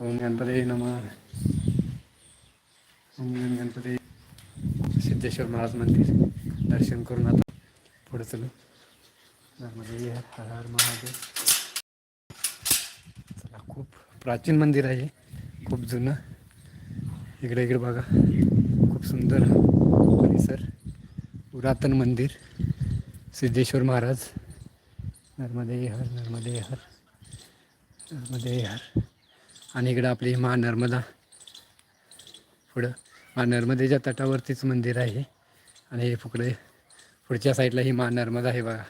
ओम गणपती नम. ओम गणपती सिद्धेश्वर महाराज मंदिर. दर्शन करून आता पुढे चलू. नर्मदे हर हर महादेव. चला खूप प्राचीन मंदिर आहे. खूप जुनं. इकडे इकडे बघा. खूप सुंदर परिसर. पुरातन मंदिर. सिद्धेश्वर महाराज. नर्मदे हर नर्मदे हर. नर्मदे हर. आणि इकडं आपली मा नर्मदा. पुढं मा नर्मदेच्या तटावरतीच मंदिर आहे. आणि हे पुकडे पुढच्या साईडला ही मा नर्मदा आहे बघा.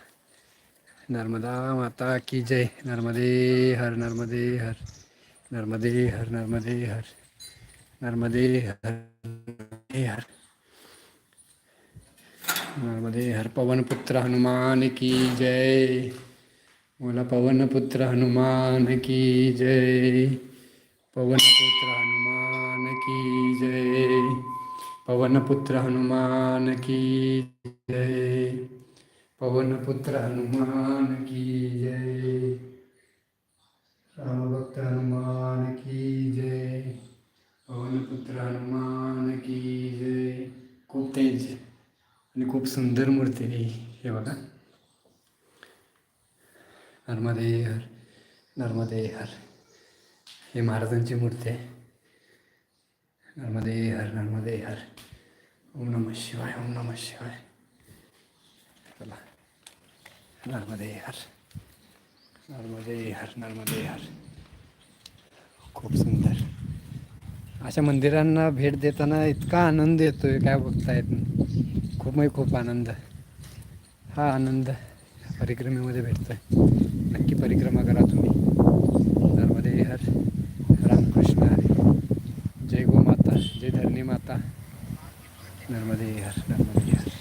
नर्मदा माता की जय. नर्मदे हर नर्मदे हर. नर्मदे हर नर्मदे हर. नर्मदे हर नर्मदे हर. नर्मदे हर पवनपुत्र हनुमान की जय. बोला पवनपुत्र हनुमान की जय. पवनपुत्र हनुमान की जय। पवनपुत्र हनुमान की जय। पवनपुत्र हनुमान की जय। रामभक्त हनुमान की जय। पवनपुत्र हनुमान की जय। खूप त्यांचे आणि खूप सुंदर मूर्ती आहे हे बघा. नर्मदे हर नर्मदे हर. हे महाराजांची मूर्ती आहे. नर्मदे हर नर्मदे हर. ओम नमः शिवाय ओम नमः शिवाय. चला. नर्मदे हर. नर्मदे हर नर्मदे हर. खूप सुंदर. अशा मंदिरांना भेट देताना इतका आनंद येतो आहे काय बघता येत नाही खूप म्हणजे खूप आनंद. हा आनंद परिक्रमेमध्ये भेटतोय. नक्की परिक्रमा करा तुम्ही. नर्मदे हर रामकृष्ण हरी जय गोमाता जय धरणी माता नर्मदे हर नर्मदे हर